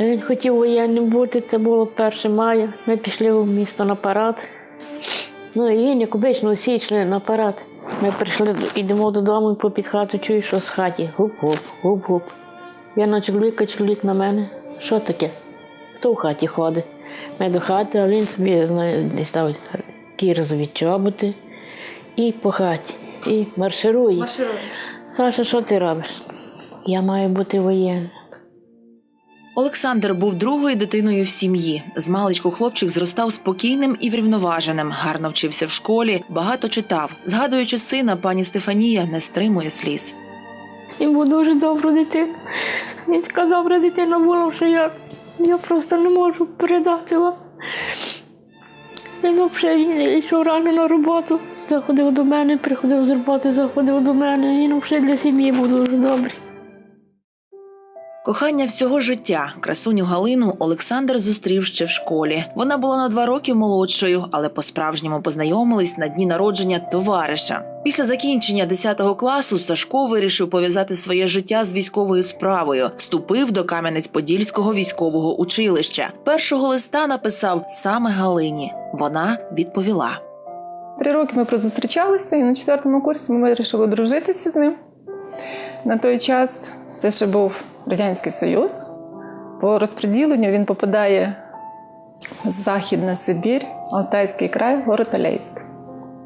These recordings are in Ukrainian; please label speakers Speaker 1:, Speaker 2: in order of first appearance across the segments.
Speaker 1: Він хотів воєнним бути, це було 1 мая. Ми пішли в місто на парад. Ну і він, як обично, всі йшли на парад. Ми прийшли, йдемо додому, попід хату чую, що з хаті. Гуп-гуп, гуп-гуп. Я на чоловіка, чоловік на мене. Що таке? Хто в хаті ходить? Ми до хати, а він собі знає, дістав кірзові чоботи і по хаті. І марширує. Саша, що ти робиш? Я маю бути воєнним.
Speaker 2: Олександр був другою дитиною в сім'ї. З маличку хлопчик зростав спокійним і врівноваженим, гарно вчився в школі, багато читав. Згадуючи сина, пані Стефанія не стримує сліз.
Speaker 1: Він був дуже добра дитина. Він така добра дитина була, що я, я просто не можу передати вам. Він взагалі йшов рано на роботу, заходив до мене, приходив з роботи, заходив до мене. Він взагалі для сім'ї був дуже добрий.
Speaker 2: Кохання всього життя, красуню Галину Олександр зустрів ще в школі. Вона була на два роки молодшою, але по-справжньому познайомились на дні народження товариша. Після закінчення 10 класу Сашко вирішив пов'язати своє життя з військовою справою. Вступив до Кам'янець-Подільського військового училища. Першого листа написав саме Галині. Вона відповіла.
Speaker 3: Три роки ми зустрічалися, і на четвертому курсі ми вирішили дружитися з ним. На той час це ще був Радянський Союз. По розподіленню він попадає в Західна Сибір, Алтайський край, город Алейськ.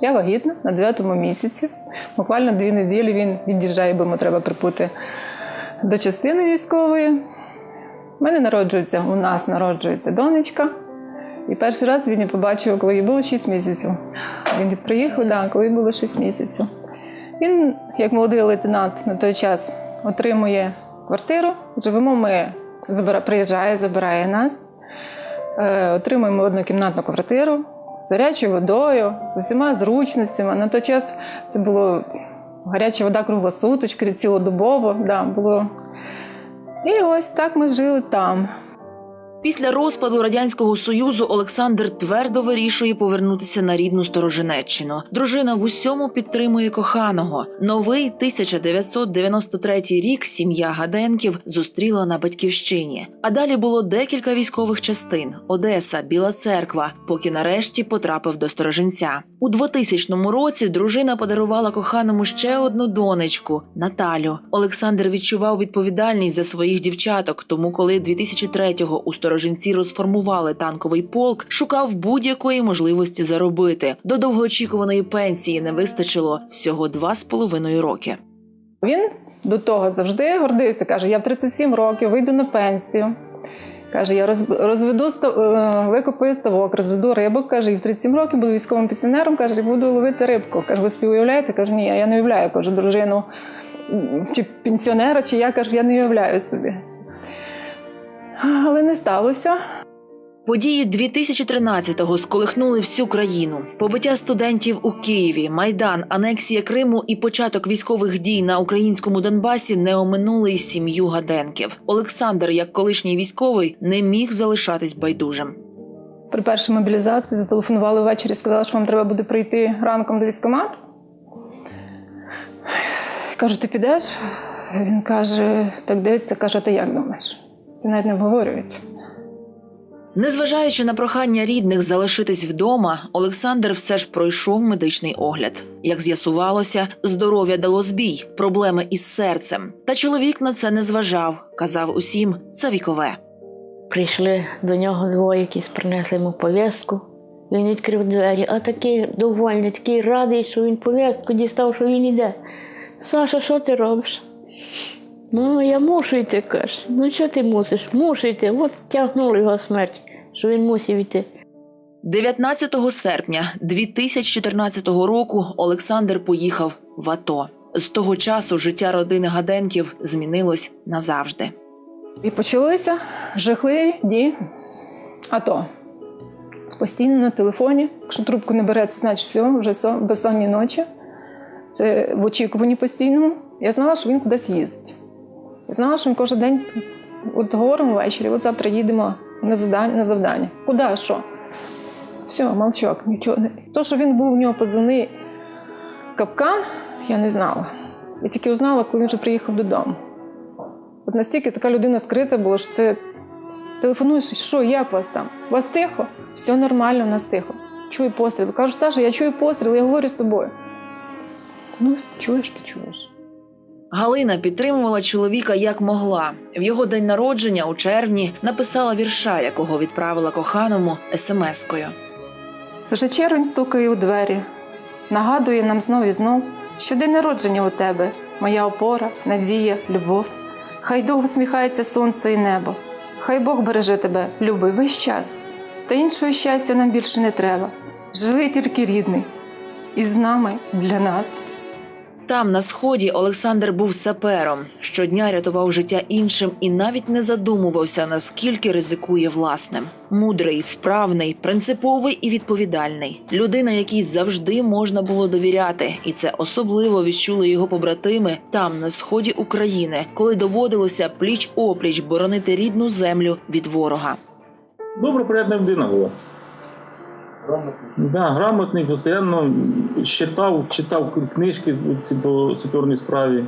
Speaker 3: Я вагітна на 9 місяці. Буквально дві неділі він від'їжджає, бо йому треба припути до частини військової. У мене народжується, у нас народжується донечка. І перший раз він її побачив, коли їй було 6 місяців. Він приїхав, да, коли їй було 6 місяців. Він, як молодий лейтенант, на той час отримує квартиру. Живемо ми, приїжджає, забирає нас. Е, отримуємо однокімнатну квартиру з гарячою водою, з усіма зручностями. На той час це було гаряча вода круглосуточки, цілодобово. Да, було. І ось так ми жили там.
Speaker 2: Після розпаду радянського союзу Олександр твердо вирішує повернутися на рідну Сторожинеччину. Дружина в усьому підтримує коханого. Новий 1993 рік сім'я Гаденків зустріла на батьківщині. А далі було декілька військових частин: Одеса, Біла Церква, поки нарешті потрапив до Сторожинця. У 2000 році дружина подарувала коханому ще одну донечку Наталю. Олександр відчував відповідальність за своїх дівчаток. Тому, коли 2003-го у Сторожинці розформували танковий полк, шукав будь-якої можливості заробити. До довгоочікуваної пенсії не вистачило всього два з половиною роки.
Speaker 3: Він до того завжди гордився. Каже: я в 37 років вийду на пенсію. Каже, я розведу е, викопаю ставок, розведу рибок. Каже, і в 37 років буду військовим пенсіонером. Каже, буду ловити рибку. Каже, ви собі уявляєте? Каже, ні, я не уявляю. Кажу, дружину чи пенсіонера, чи я кажу, я не уявляю собі. Але не сталося.
Speaker 2: Події 2013-го сколихнули всю країну. Побиття студентів у Києві, майдан, анексія Криму і початок військових дій на українському Донбасі не оминули й сім'ю Гаденків. Олександр, як колишній військовий, не міг залишатись байдужим.
Speaker 3: При першій мобілізації зателефонували ввечері, сказали, що вам треба буде прийти ранком до військкомату. Кажу, ти підеш? Він каже, так дивиться, каже, ти як думаєш? Це навіть не обговорюється.
Speaker 2: Незважаючи на прохання рідних залишитись вдома, Олександр все ж пройшов медичний огляд. Як з'ясувалося, здоров'я дало збій, проблеми із серцем. Та чоловік на це не зважав. казав усім, це вікове.
Speaker 1: Прийшли до нього двоє, якісь принесли йому пов'язку. Він відкрив двері, а такий довольний, такий радий, що він пов'язку дістав, що він іде. Саша, що ти робиш? Ну, я мушу йти, каже. Ну що ти мусиш? Мушу йти. От тягнули його смерть, що він мусив йти.
Speaker 2: 19 серпня 2014 року Олександр поїхав в АТО. З того часу життя родини Гаденків змінилось назавжди.
Speaker 3: І почалися жахливі дні АТО. Постійно на телефоні. Якщо трубку не бере, це значить все, вже все, безсонні ночі. Це в очікуванні постійному. Я знала, що він кудись їздить. Знала, що він кожен день от говоримо ввечері, от завтра їдемо на завдання. На завдання. Куди, що? Все, молчок, нічого не. То, що він був у нього позивний капкан, я не знала. Я тільки узнала, коли він вже приїхав додому. От настільки така людина скрита була, що це Телефонуєш, що, як вас там? У вас тихо? Все нормально, у нас тихо. Чую постріл. Кажу, Саша, я чую постріл, я говорю з тобою. Ну, чуєш, ти чуєш.
Speaker 2: Галина підтримувала чоловіка як могла. В його день народження у червні написала вірша, якого відправила коханому смс-кою.
Speaker 3: Вже червень стукає у двері, нагадує нам знов і знов, що день народження у тебе, моя опора, надія, любов. Хай довго усміхається сонце і небо. Хай Бог береже тебе, любий, весь час. Та іншого щастя нам більше не треба. Живи тільки рідний, і з нами для нас.
Speaker 2: Там, на сході, Олександр був сапером. Щодня рятував життя іншим і навіть не задумувався, наскільки ризикує власним. Мудрий, вправний, принциповий і відповідальний. Людина, якій завжди можна було довіряти, і це особливо відчули його побратими там, на сході України, коли доводилося пліч опліч боронити рідну землю від ворога.
Speaker 4: Добра, приятна людина була. Да, грамотний, постійно читав, читав книжки ці по саперній справі.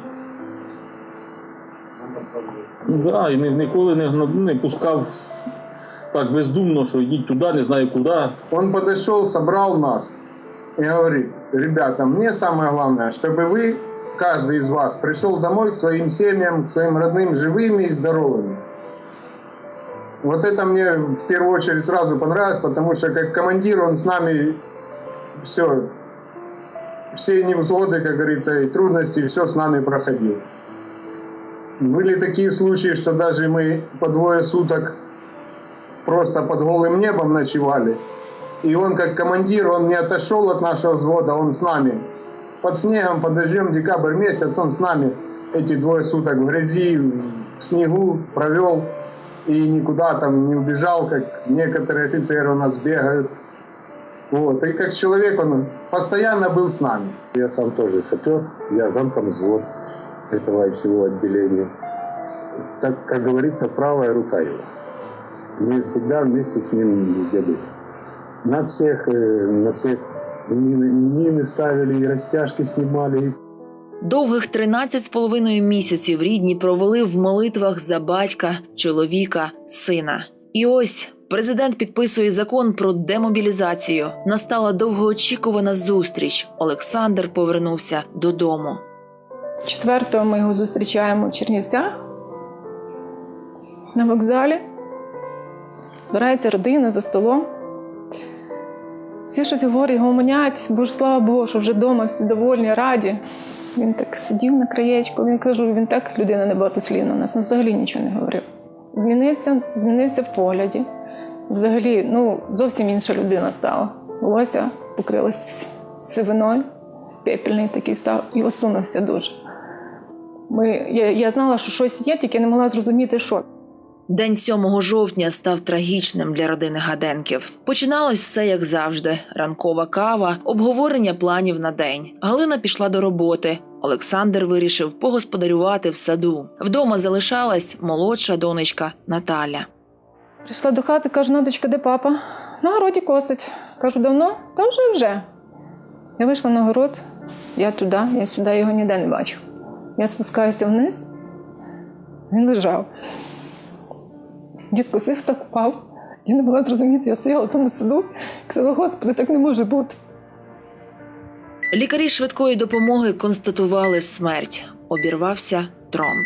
Speaker 4: Да, і ні- ніколи не, гна- не пускав так бездумно, що йдіть туди, не знаю куди.
Speaker 5: Он подошел, собрал нас и говорит, ребята, мне самое главное, чтобы вы, каждый из вас, пришел домой к своим семьям, к своим родным живыми и здоровыми. Вот это мне в первую очередь сразу понравилось, потому что как командир он с нами все, все невзгоды, как говорится, и трудности, все с нами проходил. Были такие случаи, что даже мы по двое суток просто под голым небом ночевали. И он как командир, он не отошел от нашего взвода, он с нами. Под снегом, под дождем, декабрь месяц, он с нами эти двое суток в грязи, в снегу провел. И никуда там не убежал, как некоторые офицеры у нас бегают. Вот. И как человек он постоянно был с нами.
Speaker 6: Я сам тоже сапер, я замком взвод этого всего отделения. Так, как говорится, правая рука его. Мы всегда вместе с ним везде были. На всех, э, на всех мины, мины ставили, и растяжки снимали,
Speaker 2: Довгих 13 з половиною місяців рідні провели в молитвах за батька, чоловіка, сина. І ось президент підписує закон про демобілізацію. Настала довгоочікувана зустріч. Олександр повернувся додому.
Speaker 3: Четвертого ми його зустрічаємо в Чернівцях на вокзалі. Збирається родина за столом. Всі щось говорять, гомонять, бо ж слава Богу, що вже вдома всі довольні, раді. Він так сидів на краєчку, він кажу, він так людина небагатослівна, нас ну, взагалі нічого не говорив. Змінився, змінився в погляді. Взагалі, ну, зовсім інша людина стала. Волосся покрилась сивиною, пепельний такий став і осунувся дуже. Ми, я, я знала, що щось є, тільки не могла зрозуміти, що.
Speaker 2: День 7 жовтня став трагічним для родини Гаденків. Починалось все як завжди: ранкова кава, обговорення планів на день. Галина пішла до роботи. Олександр вирішив погосподарювати в саду. Вдома залишалась молодша донечка Наталя.
Speaker 3: Прийшла до хати, кажу, Надочка, де папа? На городі косить. Кажу, давно? Та вже вже. Я вийшла на город, я туди, я сюди його ніде не бачу. Я спускаюся вниз, він лежав. Дід косив, так впав. Я не могла зрозуміти, я стояла в тому саду і казала, Господи, так не може бути.
Speaker 2: Лікарі швидкої допомоги констатували смерть. Обірвався тромб.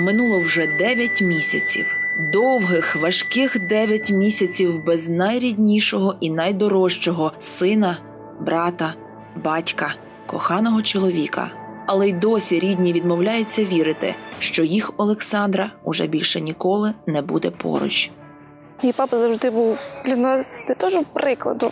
Speaker 2: Минуло вже 9 місяців. Довгих, важких 9 місяців без найріднішого і найдорожчого сина, брата, батька, коханого чоловіка. Але й досі рідні відмовляються вірити, що їх Олександра уже більше ніколи не буде поруч.
Speaker 7: Мій папа завжди був для нас не теж прикладом,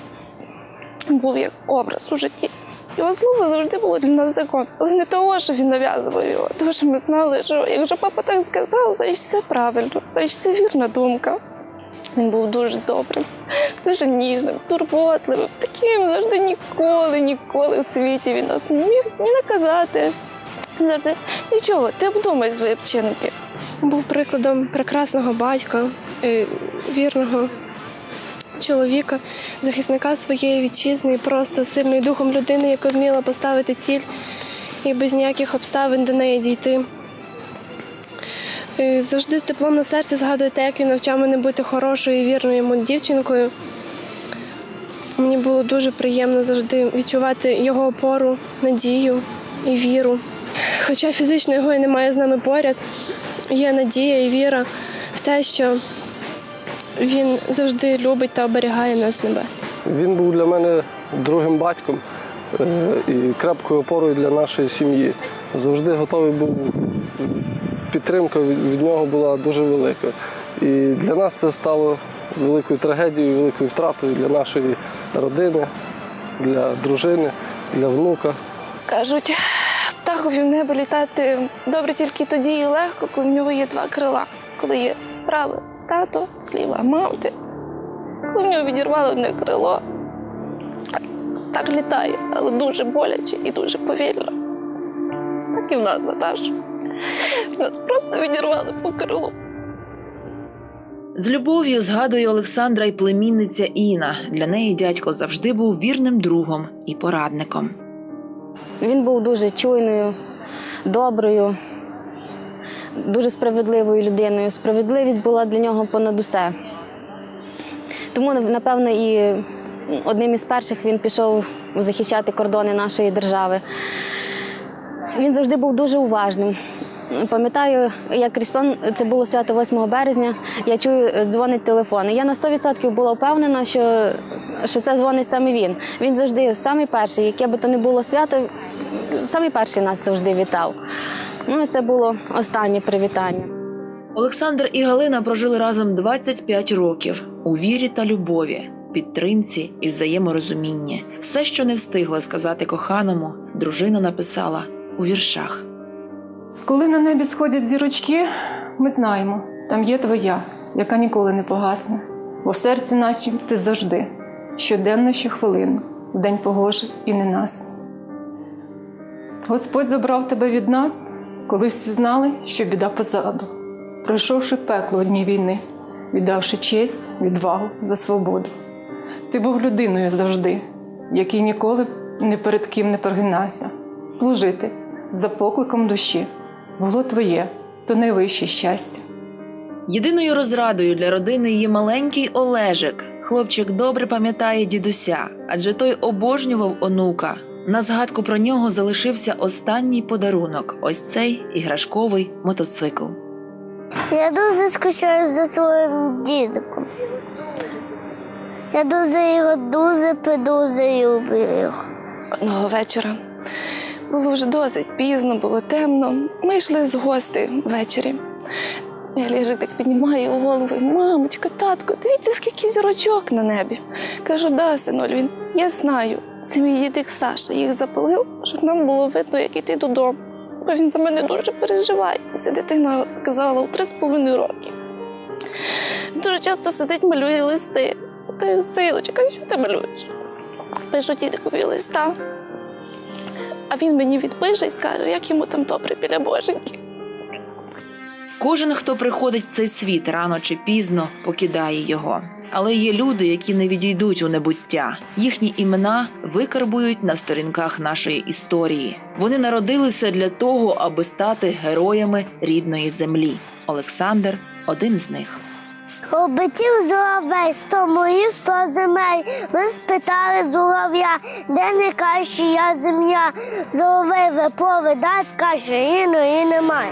Speaker 7: був як образ у житті. Його слово завжди було для нас закон, але не того, що він нав'язував його, тому що ми знали, що якщо папа так сказав, значить це правильно, значить це вірна думка. Він був дуже добрим, дуже ніжним, турботливим, таким завжди ніколи, ніколи в світі він нас не міг ні наказати. Завжди нічого, ти обдумай свої вчинки.
Speaker 8: був прикладом прекрасного батька, е, вірного чоловіка, захисника своєї вітчизни, просто сильною духом людини, яка вміла поставити ціль і без ніяких обставин до неї дійти. Е, Завжди з теплом на серці згадую те, як він навчав мене бути хорошою і вірною йому дівчинкою. Мені було дуже приємно завжди відчувати його опору, надію і віру. Хоча фізично його і немає з нами поряд, є надія і віра в те, що він завжди любить та оберігає нас з небес.
Speaker 9: Він був для мене другим батьком е, і крепкою опорою для нашої сім'ї. Завжди готовий був. Підтримка від нього була дуже велика. І для нас це стало великою трагедією, великою втратою для нашої родини, для дружини, для внука.
Speaker 7: Кажуть, птахові в небо літати добре тільки тоді і легко, коли в нього є два крила. Коли є праве тато, зліва мамти. Коли в нього відірвало одне крило. Так літає, але дуже боляче і дуже повільно. Так і в нас, Наташа. Нас просто відірвали по крилу.
Speaker 2: З любов'ю згадує Олександра й племінниця Інна. Для неї дядько завжди був вірним другом і порадником.
Speaker 10: Він був дуже чуйною, доброю, дуже справедливою людиною. Справедливість була для нього понад усе. Тому, напевно, і одним із перших він пішов захищати кордони нашої держави. Він завжди був дуже уважним. Пам'ятаю, як крізь це було свято 8 березня, я чую, е, дзвонить телефон. І я на 100% була впевнена, що, що це дзвонить саме він. Він завжди самий перший, яке би то не було свято, самий перший нас завжди вітав. Ну і це було останнє привітання.
Speaker 2: Олександр і Галина прожили разом 25 років у вірі та любові, підтримці і взаєморозумінні. Все, що не встигла сказати коханому, дружина написала у віршах.
Speaker 3: Коли на небі сходять зірочки, ми знаємо, там є твоя, яка ніколи не погасне. Бо в серці нашім ти завжди, щоденно, щохвилину, в день погожий і ненасний. Господь забрав тебе від нас, коли всі знали, що біда позаду, пройшовши пекло одній війни, віддавши честь, відвагу за свободу. Ти був людиною завжди, який ніколи ні перед ким не прогинався. Служити за покликом душі було твоє, то найвище щастя.
Speaker 2: Єдиною розрадою для родини є маленький Олежик. Хлопчик добре пам'ятає дідуся, адже той обожнював онука. На згадку про нього залишився останній подарунок ось цей іграшковий мотоцикл.
Speaker 11: Я дуже скучаю за своїм дідиком. Я дуже його дуже дуже люблю.
Speaker 7: Одного вечора було вже досить пізно, було темно. Ми йшли з гостей ввечері. Я ліжик так піднімаю голову, мамочка, татко, дивіться, скільки зірочок на небі. Кажу, да, синуль, він, я знаю. Це мій дідик Саша. Їх запалив, щоб нам було видно, як йти додому. Бо він за мене дуже переживає. Ця дитина сказала у три з половиною роки. Дуже часто сидить, малює листи. Кажу, синочка, а що ти малюєш? Пишу дідикові листа. А він мені відпише і скаже, як йому там добре біля боженьки.
Speaker 2: Кожен, хто приходить в цей світ рано чи пізно, покидає його. Але є люди, які не відійдуть у небуття. Їхні імена викарбують на сторінках нашої історії. Вони народилися для того, аби стати героями рідної землі. Олександр один з них.
Speaker 11: Обетів зуравей, сто моїв, сто земель. Ми спитали зурав'я, де не каже я земля. Зуравей виповідать, каже, іно і немає.